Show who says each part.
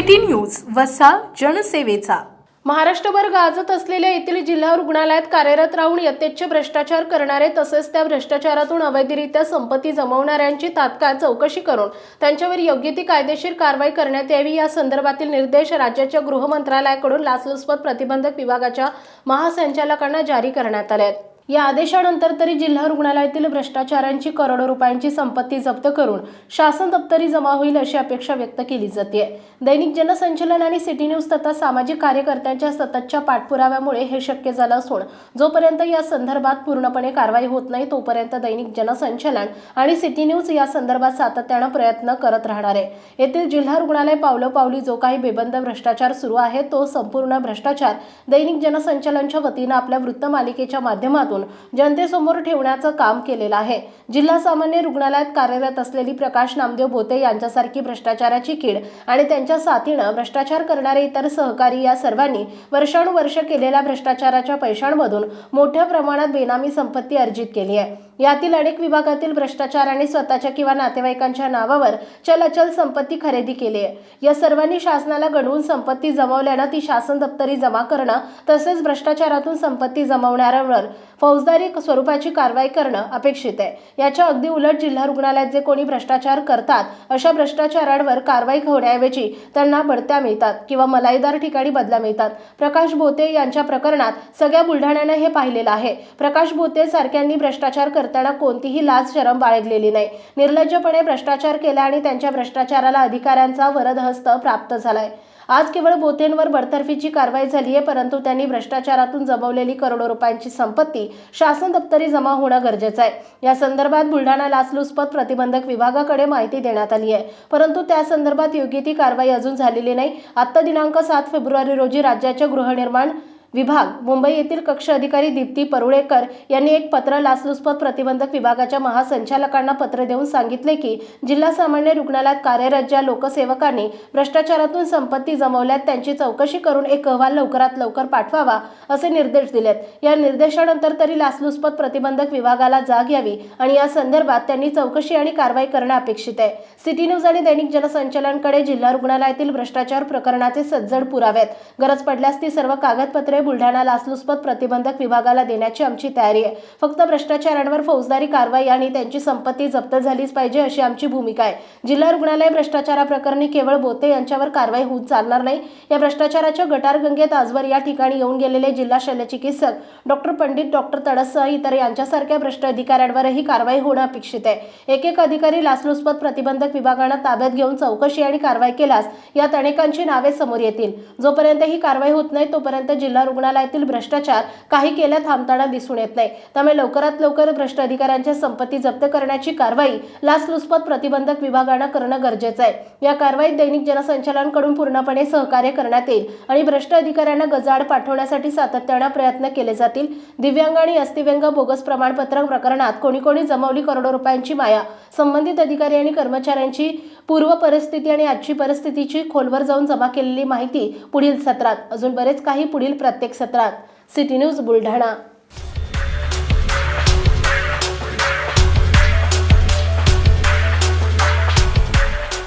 Speaker 1: City news वसा जनसेवेचा.
Speaker 2: महाराष्ट्रभर गाजत असलेल्या येथील जिल्हा रुग्णालयात कार्यरत राहून यथेच्छ भ्रष्टाचार करणारे तसेच त्या भ्रष्टाचारातून अवैधरित्या संपत्ती जमवणाऱ्यांची तात्काळ चौकशी करून त्यांच्यावर योग्य ती कायदेशीर कारवाई करण्यात यावी या संदर्भातील निर्देश राज्याच्या गृह मंत्रालयाकडून लाचलुचपत प्रतिबंधक विभागाच्या महासंचालकांना जारी करण्यात आले आहेत या आदेशानंतर तरी जिल्हा रुग्णालयातील भ्रष्टाचारांची करोडो रुपयांची संपत्ती जप्त करून शासन दप्तरी जमा होईल अशी अपेक्षा व्यक्त केली जाते. दैनिक जनसंचलन आणि सिटी न्यूज तथा सामाजिक कार्यकर्त्यांच्या सततच्या पाठपुराव्यामुळे हे शक्य झालं असून जोपर्यंत या संदर्भात पूर्णपणे कारवाई होत नाही तोपर्यंत दैनिक जनसंचलन आणि सिटी न्यूज या संदर्भात सातत्यानं प्रयत्न करत राहणार आहे. येथील जिल्हा रुग्णालय पावलोपावली जो काही बेबंद भ्रष्टाचार सुरू आहे तो संपूर्ण भ्रष्टाचार दैनिक जनसंचलनच्या वतीनं आपल्या वृत्तमालिकेच्या माध्यमातून जनतेसमोर ठेवण्याचं काम केलेलं आहे. जिल्हा सामान्य रुग्णालयात कार्यरत असलेली प्रकाश नामदेव भोते यांच्यासारखी भ्रष्टाचाराची कीड आणि त्यांच्या साथीनं भ्रष्टाचार करणारे इतर सहकारी या सर्वांनी वर्षानुवर्ष केलेल्या भ्रष्टाचाराच्या पैशांमधून मोठ्या प्रमाणात बेनामी संपत्ती अर्जित केली आहे. यातील अनेक विभागातील भ्रष्टाचाराने स्वतःच्या किंवा नातेवाईकांच्या नावावर चल अचल संपत्ती खरेदी केली आहे. या सर्वांनी शासनाला गणवून संपत्ती जमवल्यानं ती शासन दप्तरी जमा करणं तसेच भ्रष्टाचारातून संपत्ती जमवणाऱ्यावर फौजदारी स्वरूपाची कारवाई करणं अपेक्षित आहे. याच्या अगदी उलट जिल्हा रुग्णालयात जे कोणी भ्रष्टाचार करतात अशा भ्रष्टाचारांवर कारवाई होण्याऐवजी त्यांना बढत्या मिळतात किंवा मलाईदार ठिकाणी बदला मिळतात. प्रकाश भोते यांच्या प्रकरणात सगळ्या बुलढाण्यानं हे पाहिलेलं आहे. प्रकाश भोते सारख्यांनी भ्रष्टाचार करताना कोणतीही लाज शरम बाळगलेली नाही. निर्लज्जपणे भ्रष्टाचार केला आणि त्यांच्या भ्रष्टाचाराला अधिकाऱ्यांचा वरदहस्त प्राप्त झालाय. आज केवळ बोतेंवर बडतर्फीची कारवाई झाली आहे परंतु त्यांनी भ्रष्टाचारातून जमवलेली करोडो रुपयांची संपत्ती शासन दप्तरी जमा होणं गरजेचं आहे. या संदर्भात बुलढाणा लाचलुचपत प्रतिबंधक विभागाकडे माहिती देण्यात आली आहे. परंतु त्या संदर्भात योग्य ती कारवाई अजून झालेली नाही. आत्ता दिनांक सात फेब्रुवारी रोजी राज्याच्या गृहनिर्माण विभाग मुंबई येथील कक्ष अधिकारी दीप्ती परुळेकर यांनी एक पत्र लाचलुचपत प्रतिबंधक विभागाच्या महासंचालकांना पत्र देऊन सांगितले की जिल्हा सामान्य रुग्णालयात कार्यरत ज्या लोकसेवकांनी भ्रष्टाचारातून संपत्ती जमवल्यात त्यांची चौकशी करून एक अहवाल लवकरात लवकर पाठवावा असे निर्देश दिलेत. या निर्देशानंतर तरी लाचलुचपत प्रतिबंधक विभागाला जाग यावी आणि या संदर्भात त्यांनी चौकशी आणि कारवाई करणं अपेक्षित आहे. सिटी न्यूज आणि दैनिक जनसंचलनकडे जिल्हा रुग्णालयातील भ्रष्टाचार प्रकरणाचे सज्जड पुरावेत. गरज पडल्यास ती सर्व कागदपत्रे बुलढाणा लाचलुचपत प्रतिबंधक विभागाला देण्याची आमची तयारी आहे. फक्त भ्रष्टाचारांवर फौजदारी कारवाई आणि त्यांची संपत्ती जप्त झालीच पाहिजे अशी आमची भूमिका आहे. जिल्हा रुग्णालय भ्रष्टाचाराप्रकरणी केवळ बोते यांच्यावर कारवाई होऊन चालणार नाही. या भ्रष्टाचाराच्या गटारगंगेत आजवर या ठिकाणी येऊन गेलेले जिल्हा शल्यचिकित्सक डॉक्टर पंडित डॉक्टर तडससह इतर यांच्यासारख्या भ्रष्ट अधिकाऱ्यांवरही कारवाई होणं अपेक्षित आहे. एक एक अधिकारी लाचलुचपत प्रतिबंधक विभागानं ताब्यात घेऊन चौकशी आणि कारवाई केल्यास यात अनेकांची नावे समोर येतील. जोपर्यंत ही कारवाई होत नाही तोपर्यंत जिल्हा रुग्णालयातील भ्रष्टाचार काही केल्या थांबताना दिसून येत नाही. त्यामुळे लवकरात लवकर भ्रष्ट अधिकाऱ्यांच्या संपत्ती जप्त करण्याची कारवाई लाचलुचपत प्रतिबंधक विभागानं करणं गरजेचं आहे. या कारवाईत दैनिक जनसंचालनकडून पूर्णपणे सहकार्य करण्यात येईल आणि भ्रष्ट अधिकाऱ्यांना गजाड पाठवण्यासाठी सातत्यानं प्रयत्न केले जातील. दिव्यांग आणि अस्थिव्यंग बोगस प्रमाणपत्र प्रकरणात कोणी कोणी जमवली करोडो रुपयांची माया. संबंधित अधिकारी आणि कर्मचाऱ्यांची पूर्व परिस्थिती आणि आजची परिस्थितीची खोलवर जाऊन जमा केलेली माहिती पुढील सत्रात. अजून बरेच काही पुढील प्रत्येक सत्रात. City news Buldhana.